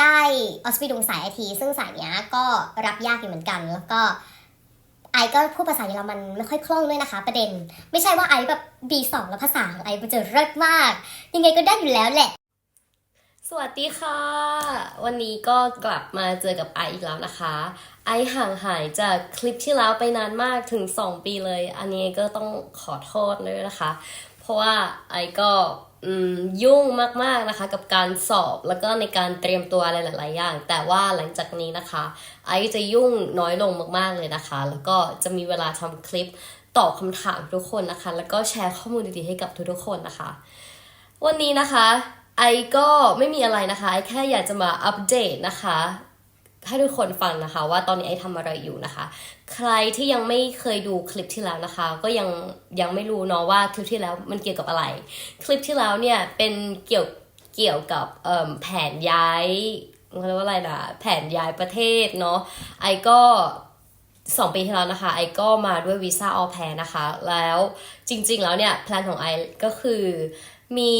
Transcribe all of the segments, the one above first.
ได้ออสปีดุงสายไอที ซึ่งสายเนี้ยก็รับยากอยู่เหมือนกัน แล้วก็ไอก็พูดภาษาเยอรมันไม่ค่อยคล่องด้วยนะคะ ประเด็น ไม่ใช่ว่าไอแบบ B2 แล้วภาษาของไอมันจะเลิศมาก ยังไงก็ได้อยู่แล้วแหละ สวัสดีค่ะ วันนี้ก็กลับมาเจอกับไออีกแล้วนะคะ ไอห่างหายจากคลิปที่แล้วไปนานมากถึง 2 ปีเลย อันนี้ก็ต้องขอโทษด้วยนะคะ เพราะว่าไอก็ยุ่งมากๆนะคะกับการสอบแล้วก็ในการเตรียมตัวอะไรหลาย ๆ อย่าง แต่ว่าหลังจากนี้นะคะ ไอจะยุ่งน้อยลงมากๆเลยนะคะ แล้วก็จะมีเวลาทำคลิปตอบคำถามทุกคนนะคะ แล้วก็แชร์ข้อมูลดีๆให้กับทุกๆคนนะคะ วันนี้นะคะ ไอก็ไม่มีอะไรนะคะไอแค่อยากจะมาอัปเดตนะคะให้ทุกคนฟังนะคะว่าตอนนี้ไอทำอะไรอยู่นะคะ ใครที่ยังไม่เคยดูคลิปที่แล้วนะคะ ก็ยังยังไม่รู้เนาะว่าคลิปที่แล้วมันเกี่ยวกับอะไร คลิปที่แล้วเนี่ยเป็นเกี่ยวเกี่ยวกับเอิ่มแผนย้ายเขาเรียกว่าอะไรนะแผนย้ายประเทศเนาะไอก็สองปีที่แล้วนะคะ ไอก็มาด้วยวีซ่าออแพรนะคะ แล้วจริง ๆ แล้วเนี่ยแพลนของไอก็คือมี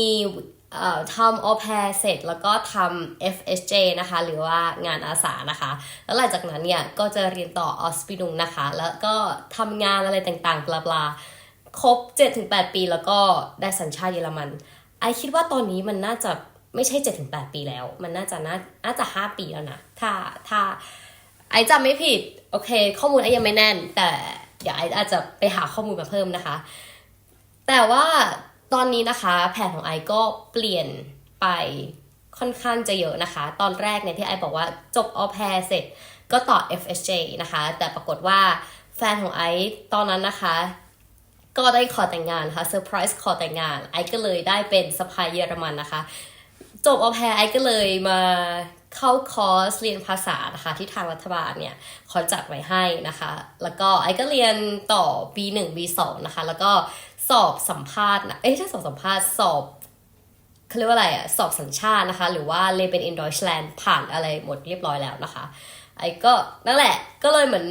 ทำออแพรเสร็จแล้วก็ทำ FSJ นะคะ หรือว่างานอาสานะคะ แล้วหลังจากนั้นเนี่ยก็จะเรียนต่อออสปิดุงนะคะ แล้วก็ทำงานอะไรต่างๆ บลาบลาครบ 7-8 ปีแล้วก็ได้สัญชาติเยอรมัน ไอคิดว่าตอนนี้มันน่าจะไม่ใช่ 7-8 ปีแล้ว มันน่าจะน่าน่าจะ 5 ปีแล้วนะ ถ้าถ้าไอจำไม่ผิด โอเค ข้อมูลไอยังไม่แน่น แต่เดี๋ยวไออาจจะไปหาข้อมูลมาเพิ่มนะคะ แต่ว่า ตอนนี้นะคะ แผนของไอก็เปลี่ยนไปค่อนข้างจะเยอะนะคะ ตอนแรกเนี่ยที่ไอบอกว่าจบออแพรเสร็จก็ต่อ FSJ นะคะ แต่ปรากฏว่าแฟนของไอตอนนั้นนะคะ ก็ได้ขอแต่งงานค่ะเซอร์ไพรส์ขอแต่งงาน ไอก็เลยได้เป็นสะพายเยอรมันนะคะ จบออแพรไอก็เลยมาเข้าคอร์สเรียนภาษานะคะที่ทางรัฐบาลเนี่ยเขาจัดไว้ให้นะคะ แล้วก็ไอก็เรียนต่อ B1 B2 นะคะ แล้วก็ สอบสัมภาษณ์นะเอ้ยใช่สอบสัมภาษณ์สอบเขาเรียกว่าอะไรอะสอบสัญชาตินะคะ หรือว่าเลเป็นอินด e ชแลนด์ผ่านอะไรหมดเรียบร้อยแล้วนะคะ ไอ้ก็นั่นแหละก็เลยเหมือน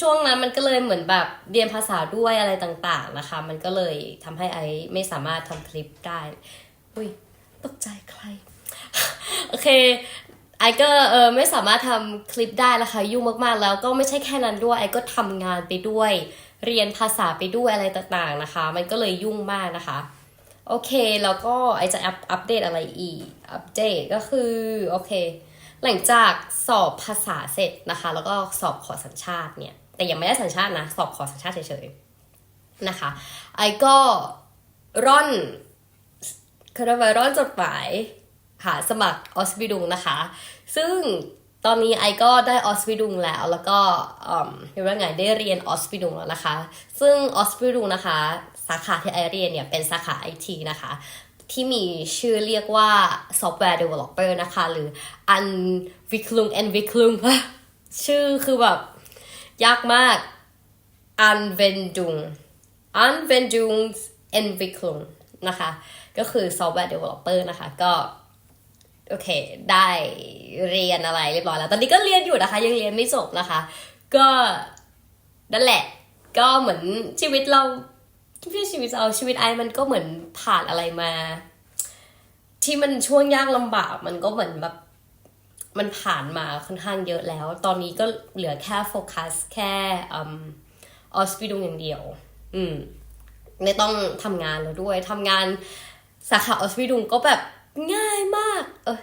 ช่วงนั้นมันก็เลยเหมือนแบบเรียนภาษาด้วยอะไรต่างๆนะคะ มันก็เลยทำให้ไอไม่สามารถทำคลิปได้ อุ้ยตกใจใคร โอเคไอก็เออไม่สามารถทำคลิปได้แล้วค่ะยุ่งมากๆแล้วก็ไม่ใช่แค่นั้นด้วยไอก็ทำงานไปด้วย เรียนภาษาไปด้วยอะไรต่างๆนะคะ มันก็เลยยุ่งมากนะคะ โอเค แล้วก็ไอจะอัปเดตอะไรอีก อัปเดตก็คือ โอเค หลังจากสอบภาษาเสร็จนะคะ แล้วก็สอบขอสัญชาติเนี่ย แต่ยังไม่ได้สัญชาตินะ สอบขอสัญชาติเฉยๆนะคะ ไอก็ร่อนคือเรียกว่าร่อนจดหมายหาสมัครออสบิดุงนะคะ ซึ่ง ตอนนี้ไอก็ได้ออสบิดุงแล้ว แล้วก็อืมเรียกว่าไงได้เรียนออสบิดุงแล้วนะคะ ซึ่งออสบิดุงนะคะ สาขาที่ไอเรียนเนี่ยเป็นสาขาไอทีนะคะ ที่มีชื่อเรียกว่า Software Developer นะคะ หรือ Unwicklung Entwicklung ชื่อคือแบบ ยากมาก Anwendung Anwendung Entwicklung นะคะ ก็คือ Software Developer นะคะ ก็ โอเค ได้เรียนอะไรเรียบร้อยแล้ว ตอนนี้ก็เรียนอยู่นะคะ ยังเรียนไม่จบนะคะ ก็นั่นแหละ ก็เหมือนชีวิตเราที่ชีวิตเราชีวิตไอมันก็เหมือนผ่านอะไรมา ที่มันช่วงยากลำบากมันก็เหมือนแบบมันผ่านมาค่อนข้างเยอะแล้ว ตอนนี้ก็เหลือแค่โฟกัสแค่ออสปิดุงอย่างเดียว อืม ไม่ต้องทำงานแล้วด้วยทำงานสาขาออสปิดุงก็แบบง่ายมาก เออ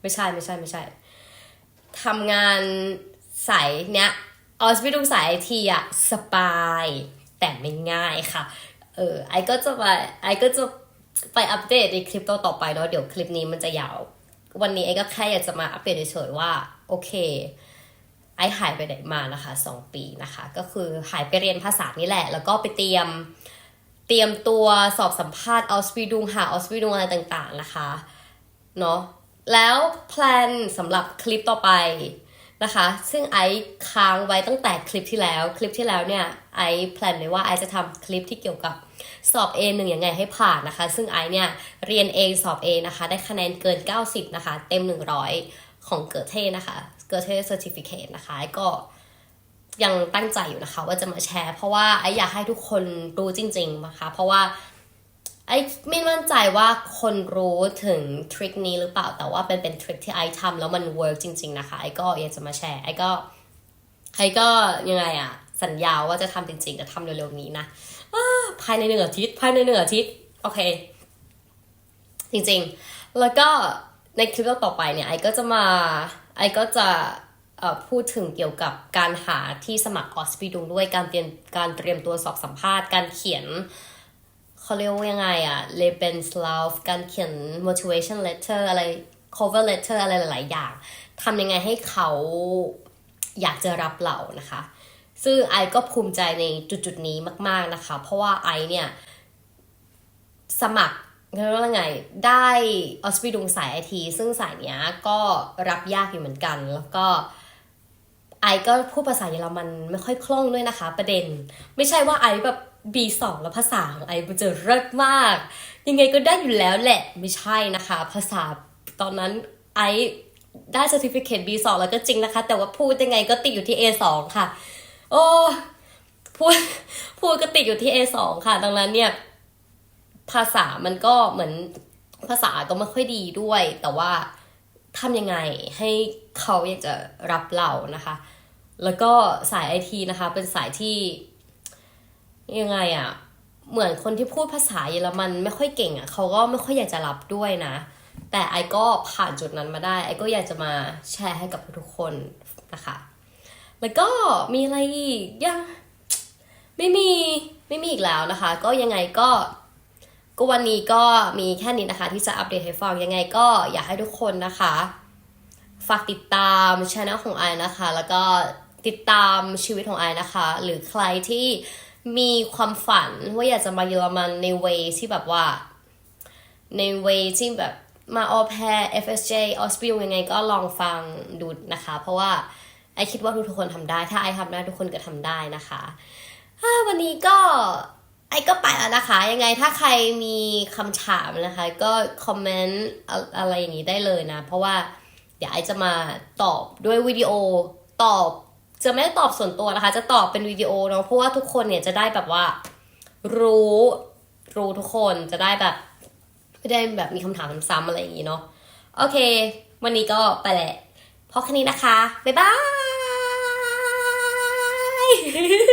ไม่ใช่ไม่ใช่ไม่ใช่ทำงานสายเนี้ยออสปิดุงสายไอทีอะสบายแต่ไม่ง่ายค่ะ เออไอก็จะไปไอก็จะไปอัปเดตในคลิปต่อไปเนาะเดี๋ยวคลิปนี้มันจะยาว วันนี้ไอก็แค่อยากจะมาอัปเดตเฉยๆว่า โอเค ไอหายไปไหนมานะคะสองปีนะคะ ก็คือหายไปเรียนภาษานี่แหละ แล้วก็ไปเตรียมเตรียมตัวสอบสัมภาษณ์ออสวีดุงหาออสวีดุงอะไรต่างๆนะคะ เนาะแล้วแพลนสำหรับคลิปต่อไปนะคะ ซึ่งไอค้างไว้ตั้งแต่คลิปที่แล้ว คลิปที่แล้วเนี่ยไอซ์แพลนเลยว่าไอจะทำคลิปที่เกี่ยวกับสอบ A หนึ่งยังไงให้ผ่านนะคะ ซึ่งไอเนี่ยเรียน A สอบ A นะคะ ได้คะแนนเกิน 90 นะคะ เต็ม 100 ของเกิดเทนะคะ เกิดเท certificate นะคะก็ยังตั้งใจอยู่นะคะ ว่าจะมาแชร์ เพราะว่าไออยากให้ทุกคนรู้จริง ๆนะคะ เพราะว่า ไอไอไม่มั่นใจว่าคนรู้ถึงทริคนี้หรือเปล่าแต่ว่าเป็นเป็นทริคที่ไอทำแล้วมันเวิร์กจริง ๆ นะคะ ไอก็อยากจะมาแชร์ไอก็ไอก็ยังไงอะสัญญาว่าจะทำจริงๆจะทำเร็วๆนี้นะภายในหนึ่งอาทิตย์ภายในหนึ่งอาทิตย์โอเค จริงๆ แล้วก็ในคลิปต่อไปเนี่ยไอก็จะมาไอก็จะเอ่อพูดถึงเกี่ยวกับการหาที่สมัครออสปีดุงด้วยการเตรียมการเตรียมตัวสอบสัมภาษณ์ การเขียน เขาเรียกว่ายังไงอะ Lebenslauf การเขียน motivation letter อะไร cover letter อะไรหลาย ๆ อย่างทำยังไงให้เขาอยากจะรับเรานะคะ ซึ่งไอก็ภูมิใจในจุด ๆ นี้มาก ๆ นะคะ เพราะว่าไอเนี่ย สมัครเรียกว่าไง ได้ออสปีดุงสายไอที ซึ่งสายเนี้ยก็รับยากอยู่เหมือนกัน แล้วก็ไอก็พูดภาษาเยอรมันไม่ค่อยคล่องด้วยนะคะ ประเด็น ไม่ใช่ว่าไอแบบ B2 แล้วภาษาของไอมันจะเลิศมาก ยังไงก็ได้อยู่แล้วแหละไม่ใช่นะคะ ภาษาตอนนั้นไอได้ certificate B2 แล้วก็จริงนะคะ แต่ว่าพูดยังไงก็ติดอยู่ที่ A2 ค่ะ โอ้พูดพูดก็ติดอยู่ที่ A2 ค่ะ ดังนั้นเนี่ย ภาษามันก็เหมือนภาษาก็ไม่ค่อยดีด้วย แต่ว่าทำยังไงให้เขาอยากจะรับเรานะคะ แล้วก็สายไอทีนะคะ เป็นสายที่ ยังไงอะ่ะ เหมือนคนที่พูดภาษาเยอรมันไม่ค่อยเก่งอะ่ะเขาก็ไม่ค่อยอยากจะรับด้วยนะ แต่ไอก็ผ่านจุดนั้นมาได้ ไอก็อยากจะมาแชร์ให้กับทุกคนนะคะ แล้วก็มีอะไรอีกยังไม่มีไม่มีอีกแล้วนะคะ ก็ยังไงก็ก็วันนี้ก็มีแค่นี้นะคะ ที่จะอัปเดตให้ฟังยังไงก็อยากให้ทุกคนนะคะ ฝากติดตามช anel ของไอนะคะ แล้วก็ติดตามชีวิตของไอนะคะ หรือใครที่ มีความฝันว่าอยากจะมาเยอรมันในเวที่แบบว่า ในเวที่แบบมาออแพร์ FSJ ออสปิลยังไงก็ลองฟังดูนะคะ เพราะว่าไอคิดว่าทุกคนทำได้ ถ้าไอทำได้ทุกคนก็ทำได้นะคะวันนี้ก็ไอก็ไปแล้วนะคะ ยังไงถ้าใครมีคำถามนะคะ ก็คอมเมนต์อะไรอย่างนี้ได้เลยนะ เพราะว่าเดี๋ยวไอจะมาตอบด้วยวิดีโอตอบ จะไม่ตอบส่วนตัวนะคะ จะตอบเป็นวิดีโอเนาะเพราะว่าทุกคนเนี่ยจะได้แบบว่า รู้รู้ทุกคนจะได้แบบไม่ได้แบบมีคำถามซ้ำๆอะไรอย่างนี้เนาะโอเค วันนี้ก็ไปแหละเพราะแค่นี้นะคะ บ๊ายบาย